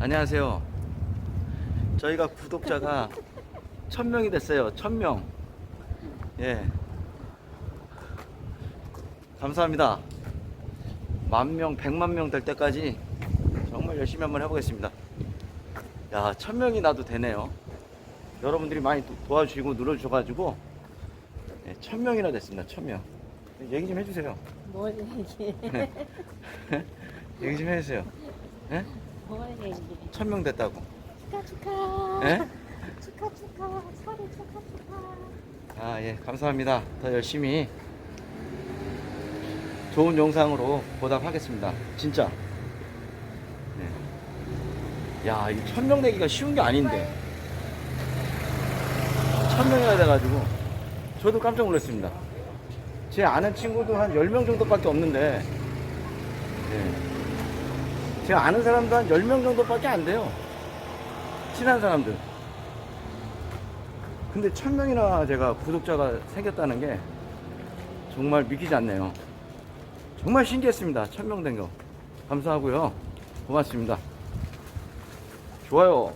안녕하세요. 저희가 구독자가 천 명이 됐어요. 천 명. 예. 감사합니다. 만 명, 백만 명 될 때까지 정말 열심히 한번 해보겠습니다. 야, 천 명이 나도 되네요. 여러분들이 많이 도- 도와주시고 눌러주셔가지고 예, 천 명이나 됐습니다. 천 명. 얘기 좀 해주세요. 뭘 얘기해? 얘기 좀 해주세요. 예? 뭘 얘기해? 천명 됐다고. 축하 축하. 예? 축하 축하. 서로 축하 축하. 아, 예, 감사합니다. 더 열심히 좋은 영상으로 보답하겠습니다. 진짜. 네. 야, 이 천명 내기가 쉬운 게 아닌데. 천명이나 돼가지고, 저도 깜짝 놀랐습니다. 제 아는 친구도 한 10명 정도밖에 없는데, 네. 제가 아는 사람도 한 10명 정도밖에 안 돼요. 친한 사람들. 근데 천 명이나 제가 구독자가 생겼다는 게 정말 믿기지 않네요. 정말 신기했습니다. 천명된 거. 감사하고요. 고맙습니다. 좋아요.